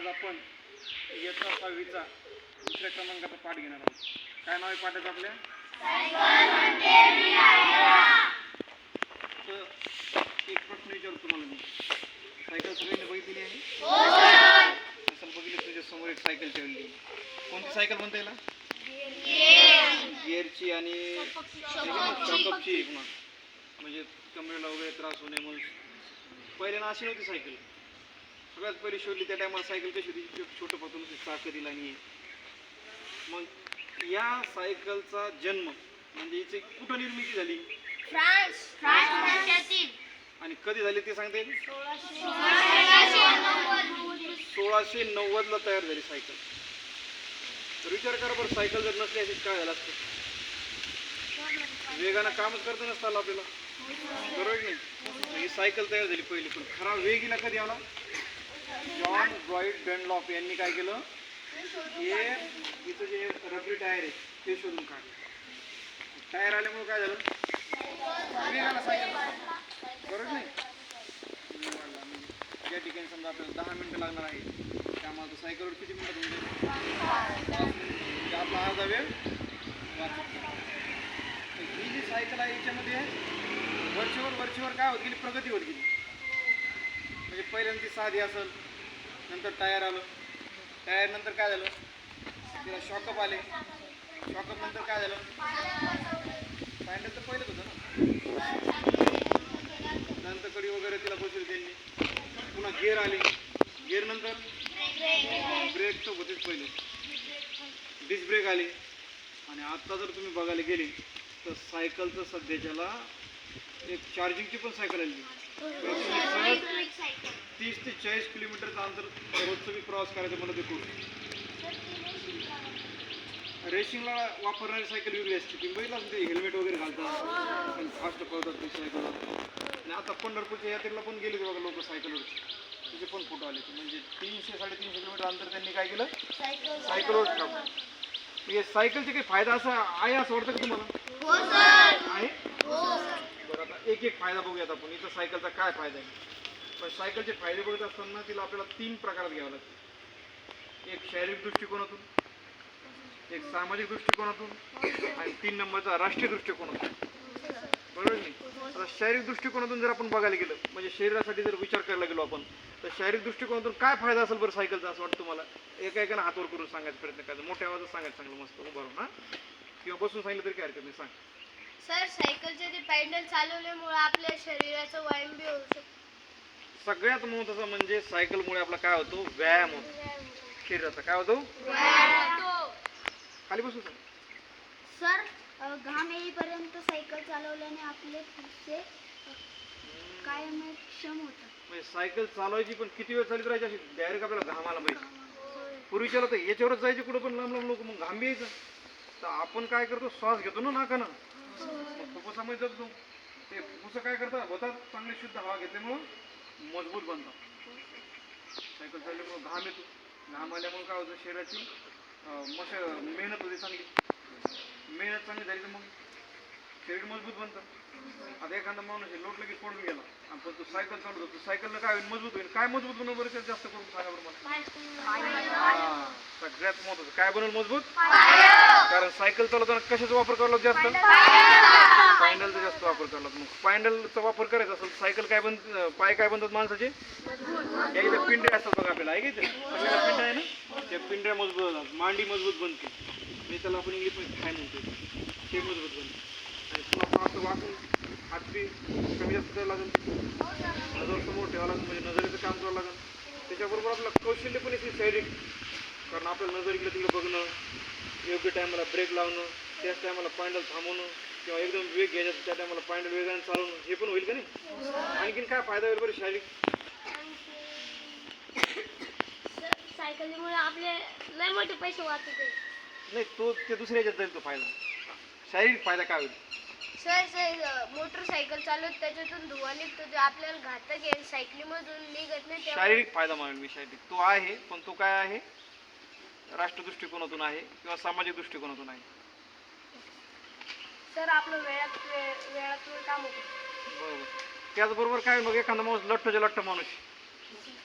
आज आपण इयत्ता सहावीचा दुसऱ्या क्रमांकाचा पाठ घेणार आहोत. काय नाव आहे पाठाचं आपल्या? एक प्रश्न विचारतो तुम्हाला मी. सायकल सगळ्यांनी बघितलेली आहे? असेल बघितली तुझ्या समोर एक सायकल ठेवली कोणती सायकल म्हणता येईल गिअरची आणि मग म्हणजे कमरेला वगैरे त्रास होणे म्हणून. पहिल्यानं अशी नव्हती सायकल. सगळ्यात पहिली शोधली त्या टायमाला सायकल कशी होती? छोटं पतून दिला आणि. मग या सायकलचा जन्म म्हणजे हिची कुठं निर्मिती झाली? फ्रान्स. फ्रान्स देशातील आणि कधी झाली ते सांगता येईल? सोळाशे नव्वदला तयार झाली सायकल तर विचार करा बरं सायकल जर नसली अशी काय झालं असतं? वेगानं कामच करता नसतं आलं आपल्याला. बरोबर नाही? ही सायकल तयार झाली पहिली पण खरा वेग हिला कधी आला जॉन ड्रॉईड डनलॉप यांनी काय केलं? हे इथं जे रबरी टायर आहे ते शोधून काढलं. टायर आल्यामुळे काय झालं? वेग सायकल बरोबर नाही? वेग ज्या ठिकाणी समजा आपल्याला दहा मिनटं लागणार आहे त्यामुळे तो सायकलवर किती मिनटं होऊन म्हणजे आपला अर्धा वेळ तर ही जी सायकल आहे याच्यामध्ये वरचीवर वरचीवर काय होत गेली? प्रगती होत गेली. म्हणजे पहिल्यांदा ती साधी असेल नंतर टायर आलं. टायर नंतर काय झालं? तिला शॉकअप आले. शॉकअप नंतर काय झालं? पॅन्डल तर पहिलंच होतं ना. नंतर कडी वगैरे तिला बसवली त्यांनी. पुन्हा गिअर आले. गिअर नंतर? ब्रेक तर होतेच पहिले. डिस्क ब्रेक आले. आणि आत्ता जर तुम्ही बघायला गेले तर सायकलचं सध्याच्याला एक चार्जिंगची पण सायकल आली. तीस ते चाळीस किलोमीटरचं अंतर रोजचं मी प्रवास करायचं म्हणलं ते रेसिंगला वापरणारी सायकल वेगळी असते. ती असेल ते हेल्मेट वगैरे घालतात. पण फास्ट पळतात ती सायकल आणि आता पंढरपूरच्या यात्रेला पण गेले बघा लोक सायकलवरची तिचे पण फोटो आले म्हणजे तीनशे साडेतीनशे किलोमीटर अंतर त्यांनी काय केलं? सायकलवर टाकलं म्हणजे सायकलचे काही फायदा असा आहे असं वाटतं का तुम्हाला? आहे? बरं आता एक एक फायदा बघूयात आपण. इथं सायकलचा काय फायदा आहे? पण सायकलचे फायदे बघत असताना तिला आपल्याला तीन प्रकारात घ्यावं लागतं. एक शारीरिक दृष्टिकोनातून एक सामाजिक दृष्टिकोनातून आणि तीन नंबरचा राष्ट्रीय दृष्टिकोनातून. बरोबर नाही? आता शारीरिक दृष्टिकोनातून जर आपण बघायला गेलं म्हणजे शरीरासाठी जर विचार करायला गेलो आपण तर शारीरिक दृष्टिकोनातून काय फायदा असेल बरं सायकलचा असं वाटतं तुम्हाला? एका एकानं हातवर करून सांगायचा प्रयत्न करायचा मोठ्या आवाजात सांगायचं चांगलं मस्त. उभारून राहून हा? किंवा बसून सांगितलं तरी काय हरकत नाही. सांग. सर सायकलचे ते पॅन्डल चालवल्यामुळे आपल्या शरीराचा व्यायाम बी होऊ शकतो. सगळ्यात महत्त्वाचं म्हणजे सायकलमुळे आपला काय होतो? व्यायाम होतो. शरीराचा काय होतो? खाली बसू सर. अ, घाम येईपर्यंत सायकल चालवल्याने आपले पुढचे कायमक्षम होतात. म्हणजे सायकल चालवायची पण किती वेळ चालत राहायची अशी? डायरेक्ट आपल्याला घाम आला पाहिजे. पूर्वीच्याला तर याच्यावरच जायचे कुठं पण लांब लांब लोक मग घाम बी यायचं. तर आपण काय करतो? श्वास घेतो ना नाकानं. फुफ्फुसामध्ये जगतो ते. फुफ्फुस काय करतात? होतात. चांगली शुद्ध हवा घेतल्यामुळं मजबूत बनतात. सायकल चालल्यामुळं घाम येतो. घाम आल्यामुळे काय होतं? शरीराची मश मेहनत होते चांगली. मेहनत चांगली झाली तर मग शरीर मजबूत बनतं. आता एखादा माणूस लोट लगेच पडून गेला. आणि पण तो सायकल चालवतो. तो सायकलनं काय होईल? मजबूत होईल. काय मजबूत बनवून बरं त्यात जास्त करून? सांगा बरं मला हा, सगळ्यात महत्वाचं काय बनवलं मजबूत? सायकल चालवताना कशाचा वापर करावा जास्त? पॅन्डलचा जास्त वापर करावा मग पॅन्डलचा वापर करायचा असेल सायकल काय बन पाय काय बनतात माणसाचे? या इथे पिंढे असतात बघा आपल्याला आहे की इथे? सगळ्याला पिंड आहे ना? त्या पिंढऱ्या मजबूत होतात मांडी मजबूत बनते म्हणजे त्याला आपण इंग्लिशमध्ये काय म्हणतो? ते मजबूत बनते आणि पुन्हा फास्ट वाकून हात बी कमी जास्त करायला लागेल. नजर समोर ठेवावं लागेल म्हणजे नजरेचं काम करावं लागेल. त्याच्याबरोबर आपलं कौशल्य पण येते शारीरिक. कारण आपल्याला नजर इकडे तिकडे बघणं योग्य टायमाला ब्रेक लावणं त्याच टायमाला पॅन्डल थांबवणं किंवा एकदम वेग घ्यायचा त्या टायमाला पॅन्डल वेगाने चालवणं हे पण होईल का नाही? आणखीन काय फायदा होईल बरं शारीरिक? सायकलीमुळे आपले लय मोठे पैसे वाचत नाही तो ते दुसऱ्या याच्यात जाईल तो फायदा. शारीरिक फायदा काय होईल? सर सर मोटरसायकल चालवत त्याच्यातून धुवा निघतो जो आपल्याला घातक आहे. सायकलीमधून निघत नाही शारीरिक फायदा म्हणून मी शारीरिक. तो आहे पण तो काय आहे? राष्ट्र दृष्टिकोनातून आहे किंवा सामाजिक दृष्टिकोनातून आहे? सर आपलं वेळात वे- वेळात वेळ काम होतं. बरोबर. त्याचबरोबर काय मग एखादा माणूस लठ्ठच्या लठ्ठ माणूस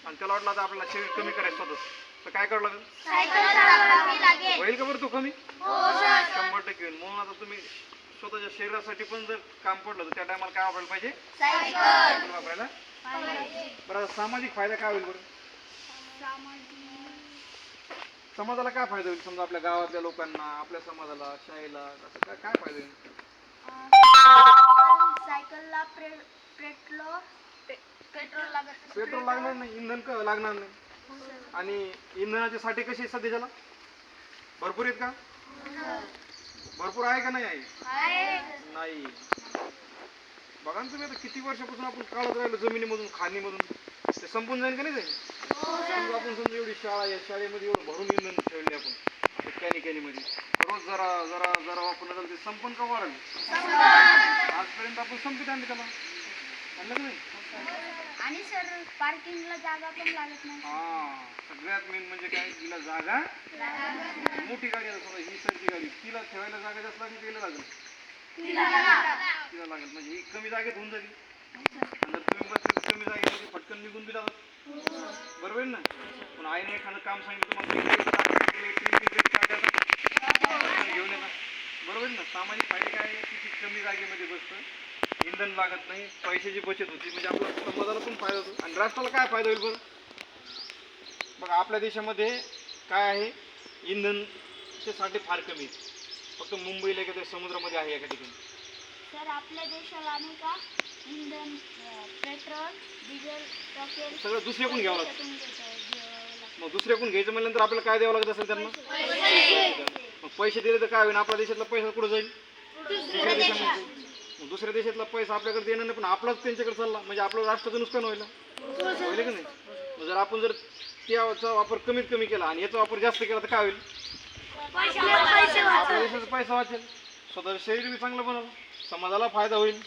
आणि त्याला वाटलं आता आपल्याला शरीर कमी करायचं स्वतःच तर काय करावं लागेल? सायकल चालवावी लागेल. होईल का बरं तो कमी? हो सर. शंभर टक्के होईल. म्हणून आता तुम्ही स्वतःच्या शरीरासाठी पण जर काम पडलं तर त्या टायमाला काय वापरायला पाहिजे? सायकल. वापरायला? बरं आता सामाजिक फायदा काय होईल बरं? समाजाला काय फायदा होईल? समजा आपल्या गावातल्या लोकांना आपल्या समाजाला शाळेला असं काय काय फायदा होईल? सायकलला पेट्रोल पेट्रोल लागत पेट्रोल लागणार नाही इंधन क लागणार नाही. आणि इंधनाचे साठे कसे आहेत सध्याच्याला भरपूर आहेत का? भरपूर आहे का नाही आहे. नाही. बघा ना तुम्ही आता किती वर्षापासून आपण काढत राहिलो जमिनीमधून खाणीमधून. ते संपून जाईल का नाही जाईल समजा आपण समजा एवढी शाळा आहे शाळेमध्ये एवढं भरून इंधन ठेवले आपण कॅनी कॅनीमध्ये रोज जरा जरा जरा वापरलं तर ते संपन का वाढेल? आजपर्यंत आपण संपीत आणले त्याला आणलं का नाही? आणि सर पार्किंगला जागा पण लागत नाही. हा सगळ्यात मेन म्हणजे काय? तिला जागा मोठी गाडी आहे समजा ही सरची गाडी. तिला ठेवायला जागा जास्त लागेल तिला लागेल. तिला लागेल. म्हणजे ही कमी जागेत होऊन जाईल आणि तुम्ही तर कमी जागेत पटकन निघून बी जातात. बरोबर ना? पण आईने एखादं काम सांगितलं घेऊन येतात. बरोबर ना? सामाजिक फायदे काय आहे? कमी जागेमध्ये बसतं इंधन लागत नाही पैशाची बचत होती म्हणजे आपल्या समाजाला पण फायदा होतो. आणि राष्ट्राला काय फायदा होईल बरं? बघा आपल्या देशामध्ये काय आहे? इंधनचे साठे फार कमी आहेत. फक्त मुंबईला एखाद्या समुद्रामध्ये आहे एका ठिकाणी. तर आपल्या देशाला नाही का इंधन पेट्रोल डिझेल रॉकेल सगळं दुसऱ्याकडून घ्यावं लागतं. मग दुसऱ्याकडून घ्यायचं म्हणल्यानंतर आपल्याला काय द्यावं लागत असेल त्यांना? मग पैसे दिले तर काय होईल आपल्या देशातला पैसा कुठं जाईल? दुसऱ्या देशामध्ये. मग दुसऱ्या देशातला पैसा आपल्याकडे देणार नाही पण आपलाच त्यांच्याकडे चालला. म्हणजे आपलं राष्ट्राचं नुकसान होईल होईल की नाही? मग जर आपण जर त्याचा वापर कमीत कमी केला आणि याचा वापर जास्त केला तर काय होईल? आपल्या देशाचा पैसा वाचेल. स्वतःचं शरीर बी चांगलं बनवलं. समाजाला फायदा होईल.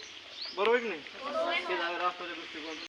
बरोबर की नाही हे झालं राष्ट्राच्या दृष्टिकोन